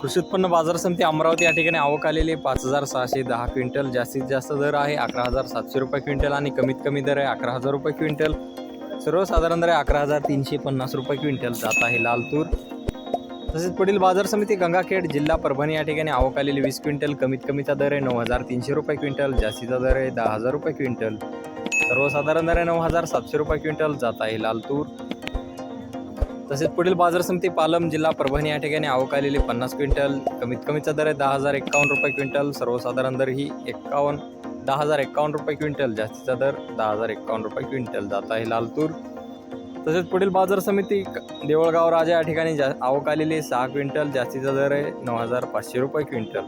कृषी उत्पन्न बाजार समिती अमरावती या ठिकाणी आवक आलेली आहे. पाच हजार सहाशे दहा क्विंटल जास्तीत जास्त दर आहे. अकरा हजार सातशे रुपये क्विंटल आणि कमीत कमी दर आहे अकरा हजार रुपये क्विंटल. सर्वसाधारण दर आहे अकरा हजार तीनशे पन्नास रुपये क्विंटल. जात आहे लाल तूर तसेच पुढील बाजार समिती गंगाखेड जिल्हा परभणी या ठिकाणी आवक आलेली वीस क्विंटल. कमीत कमीचा दर आहे नऊ हजार तीनशे रुपये क्विंटल. जास्तीचा दर आहे दहा हजार रुपये क्विंटल. सर्वसाधारण दर आहे नऊ हजार सातशे रुपये क्विंटल. जात आहे लाल तूर तसेच पुढील बाजार समिती पालम जिल्हा परभणी या ठिकाणी आवक आलेली पन्नास क्विंटल कमीत कमीचा दर आहे दहा हजार एक्कावन्न रुपये क्विंटल सर्वसाधारण दर ही एक्कावन्न दहा हजार एक्कावन्न रुपये क्विंटल जास्तीचा दर दहा हजार एक्कावन्न रुपये क्विंटल जात आहे लाल तूर तसेच पुढील बाजार समिती देवळगाव राजा या ठिकाणी जा आवक आलेली सहा क्विंटल जास्तीचा दर आहे नऊ हजार पाचशे रुपये क्विंटल.